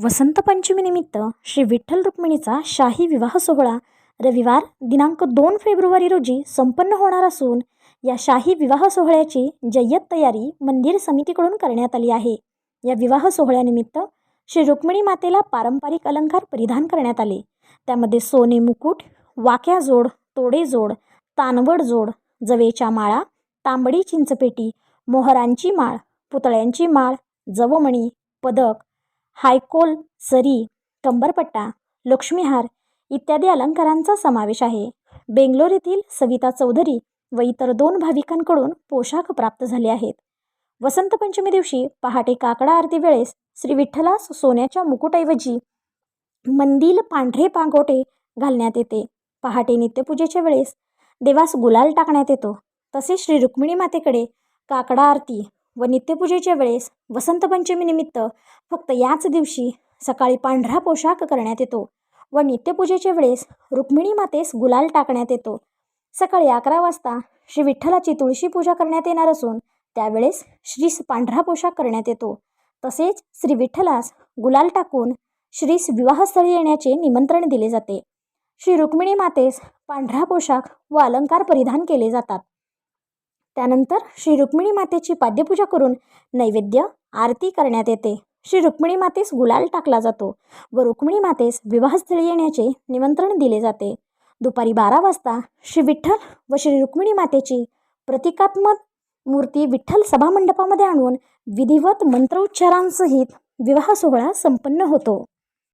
वसंत पंचमीनिमित्त श्री विठ्ठल रुक्मिणीचा शाही विवाह सोहळा रविवार दिनांक दोन फेब्रुवारी रोजी संपन्न होणार असून या शाही विवाह सोहळ्याची जय्यत तयारी मंदिर समितीकडून करण्यात आली आहे. या विवाह सोहळ्यानिमित्त श्री रुक्मिणी मातेला पारंपरिक अलंकार परिधान करण्यात आले. त्यामध्ये सोने मुकुट वाक्या जोड तोडे जोड तानवड जोड जवेच्या माळा तांबडी चिंचपेटी मोहरांची माळ पुतळ्यांची माळ जवमणी पदक हायकोल सरी कंबरपट्टा लक्ष्मीहार इत्यादी अलंकारांचा समावेश आहे. बेंगलोर येथील सविता चौधरी व इतर दोन भाविकांकडून पोशाख प्राप्त झाले आहेत. वसंत पंचमी दिवशी पहाटे काकडा आरती वेळेस श्री विठ्ठलास सोन्याच्या मुकुटऐवजी मंदिल पांढरे पांगोटे घालण्यात येते. पहाटे नित्यपूजेच्या वेळेस देवास गुलाल टाकण्यात येतो. तसेच श्री रुक्मिणी मातेकडे काकडा आरती व नित्यपूजेच्या वेळेस वसंत पंचमीनिमित्त फक्त याच दिवशी सकाळी पांढरा पोशाख करण्यात येतो व नित्यपूजेच्या वेळेस रुक्मिणी मातेस गुलाल टाकण्यात येतो. सकाळी अकरा वाजता श्री विठ्ठलाची तुळशी पूजा करण्यात येणार असून त्यावेळेस श्रीस पांढरा पोशाख करण्यात येतो. तसेच श्री विठ्ठलास गुलाल टाकून श्रीस विवाहस्थळी येण्याचे निमंत्रण दिले जाते. श्री रुक्मिणी मातेस पांढरा पोशाख व अलंकार परिधान केले जातात. त्यानंतर श्री रुक्मिणी मातेची पाद्यपूजा करून नैवेद्य आरती करण्यात येते. श्री रुक्मिणी मातेस गुलाल टाकला जातो व रुक्मिणी मातेस विवाहस्थळी येण्याचे निमंत्रण दिले जाते. दुपारी बारा वाजता श्री विठ्ठल व श्री रुक्मिणी मातेची प्रतिकात्मक मूर्ती विठ्ठल सभामंडपामध्ये आणून विधिवत मंत्रोच्चारांसहित विवाह सोहळा संपन्न होतो.